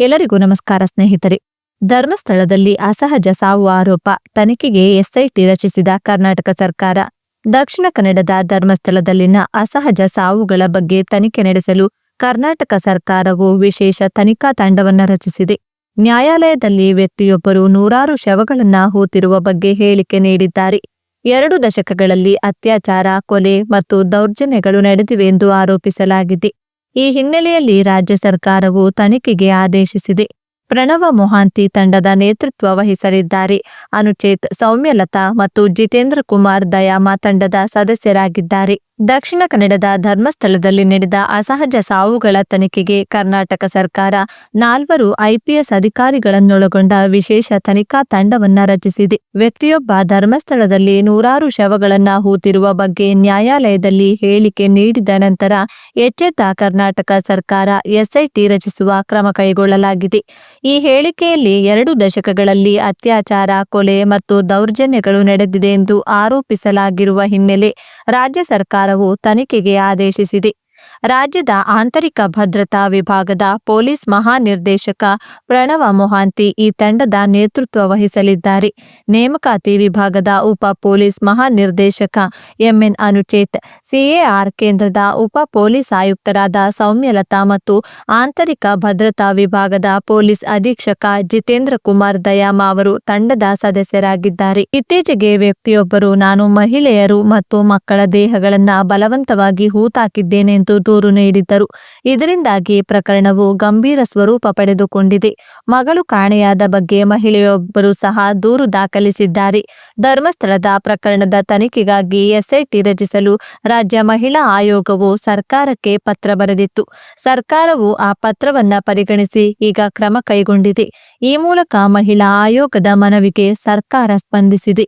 ಎಲ್ಲರಿಗೂ ನಮಸ್ಕಾರ ಸ್ನೇಹಿತರೆ. ಧರ್ಮಸ್ಥಳದಲ್ಲಿ ಅಸಹಜ ಸಾವು ಆರೋಪ ತನಿಖೆಗೆ ಎಸ್ಐಟಿ ರಚಿಸಿದ ಕರ್ನಾಟಕ ಸರ್ಕಾರ. ದಕ್ಷಿಣ ಕನ್ನಡದ ಧರ್ಮಸ್ಥಳದಲ್ಲಿನ ಅಸಹಜ ಸಾವುಗಳ ಬಗ್ಗೆ ತನಿಖೆ ನಡೆಸಲು ಕರ್ನಾಟಕ ಸರ್ಕಾರವು ವಿಶೇಷ ತನಿಖಾ ತಂಡವನ್ನು ರಚಿಸಿದೆ. ನ್ಯಾಯಾಲಯದಲ್ಲಿ ವ್ಯಕ್ತಿಯೊಬ್ಬರು ನೂರಾರು ಶವಗಳನ್ನ ಹೂತಿರುವ ಬಗ್ಗೆ ಹೇಳಿಕೆ ನೀಡಿದ್ದಾರೆ. ಎರಡು ದಶಕಗಳಲ್ಲಿ ಅತ್ಯಾಚಾರ, ಕೊಲೆ ಮತ್ತು ದೌರ್ಜನ್ಯಗಳು ನಡೆದಿವೆ ಎಂದು ಆರೋಪಿಸಲಾಗಿದೆ. ಈ ಹಿನ್ನೆಲೆಯಲ್ಲಿ ರಾಜ್ಯ ಸರ್ಕಾರವು ತನಿಖೆಗೆ ಆದೇಶಿಸಿದೆ. ಪ್ರಣವ ಮೊಹಾಂತಿ ತಂಡದ ನೇತೃತ್ವ ವಹಿಸಲಿದ್ದಾರೆ. ಅನುಚೇತ್ ಸೌಮ್ಯಲತಾ ಮತ್ತು ಜಿತೇಂದ್ರ ಕುಮಾರ್ ದಯಾಮ ತಂಡದ ಸದಸ್ಯರಾಗಿದ್ದಾರೆ. ದಕ್ಷಿಣ ಕನ್ನಡದ ಧರ್ಮಸ್ಥಳದಲ್ಲಿ ನಡೆದ ಅಸಹಜ ಸಾವುಗಳ ತನಿಖೆಗೆ ಕರ್ನಾಟಕ ಸರ್ಕಾರ ನಾಲ್ವರು ಐಪಿಎಸ್ ಅಧಿಕಾರಿಗಳನ್ನೊಳಗೊಂಡ ವಿಶೇಷ ತನಿಖಾ ತಂಡವನ್ನ ರಚಿಸಿದೆ. ವ್ಯಕ್ತಿಯೊಬ್ಬ ಧರ್ಮಸ್ಥಳದಲ್ಲಿ ನೂರಾರು ಶವಗಳನ್ನ ಹೂತಿರುವ ಬಗ್ಗೆ ನ್ಯಾಯಾಲಯದಲ್ಲಿ ಹೇಳಿಕೆ ನೀಡಿದ ನಂತರ ಎಚ್ಚೆತ್ತ ಕರ್ನಾಟಕ ಸರ್ಕಾರ ಎಸ್ಐಟಿ ರಚಿಸುವ ಕ್ರಮ ಕೈಗೊಳ್ಳಲಾಗಿದೆ. ಈ ಹೇಳಿಕೆಯಲ್ಲಿ ಎರಡು ದಶಕಗಳಲ್ಲಿ ಅತ್ಯಾಚಾರ, ಕೊಲೆ ಮತ್ತು ದೌರ್ಜನ್ಯಗಳು ನಡೆದಿದೆ ಎಂದು ಆರೋಪಿಸಲಾಗಿರುವ ಹಿನ್ನೆಲೆ ರಾಜ್ಯ ಸರ್ಕಾರವು ತನಿಖೆಗೆ ಆದೇಶಿಸಿದೆ. ರಾಜ್ಯದ ಆಂತರಿಕ ಭದ್ರತಾ ವಿಭಾಗದ ಪೊಲೀಸ್ ಮಹಾನಿರ್ದೇಶಕ ಪ್ರಣವ ಮೊಹಾಂತಿ ಈ ತಂಡದ ನೇತೃತ್ವ ವಹಿಸಲಿದ್ದಾರೆ. ನೇಮಕಾತಿ ವಿಭಾಗದ ಉಪ ಪೊಲೀಸ್ ಮಹಾನಿರ್ದೇಶಕ ಎಂಎನ್ ಅನುಚೇತ್, ಸಿಎಆರ್ ಕೇಂದ್ರದ ಉಪ ಪೊಲೀಸ್ ಆಯುಕ್ತರಾದ ಸೌಮ್ಯಲತಾ ಮತ್ತು ಆಂತರಿಕ ಭದ್ರತಾ ವಿಭಾಗದ ಪೊಲೀಸ್ ಅಧೀಕ್ಷಕ ಜಿತೇಂದ್ರ ಕುಮಾರ್ ದಯಾಮ ಅವರು ತಂಡದ ಸದಸ್ಯರಾಗಿದ್ದಾರೆ. ಇತ್ತೀಚೆಗೆ ವ್ಯಕ್ತಿಯೊಬ್ಬರು, ನಾನು ಮಹಿಳೆಯರು ಮತ್ತು ಮಕ್ಕಳ ದೇಹಗಳನ್ನು ಬಲವಂತವಾಗಿ ಹೂತಾಕಿದ್ದೇನೆ ಎಂದು ದೂರು ನೀಡಿದ್ದರು. ಇದರಿಂದಾಗಿ ಪ್ರಕರಣವು ಗಂಭೀರ ಸ್ವರೂಪ ಪಡೆದುಕೊಂಡಿದೆ. ಮಗಳು ಕಾಣೆಯಾದ ಬಗ್ಗೆ ಮಹಿಳೆಯೊಬ್ಬರು ಸಹ ದೂರು ದಾಖಲಿಸಿದ್ದಾರೆ. ಧರ್ಮಸ್ಥಳದ ಪ್ರಕರಣದ ತನಿಖೆಗಾಗಿ ಎಸ್ಐಟಿ ರಚಿಸಲು ರಾಜ್ಯ ಮಹಿಳಾ ಆಯೋಗವು ಸರ್ಕಾರಕ್ಕೆ ಪತ್ರ ಬರೆದಿತ್ತು. ಸರ್ಕಾರವು ಆ ಪತ್ರವನ್ನ ಪರಿಗಣಿಸಿ ಈಗ ಕ್ರಮ ಕೈಗೊಂಡಿದೆ. ಈ ಮೂಲಕ ಮಹಿಳಾ ಆಯೋಗದ ಮನವಿಗೆ ಸರ್ಕಾರ ಸ್ಪಂದಿಸಿದೆ.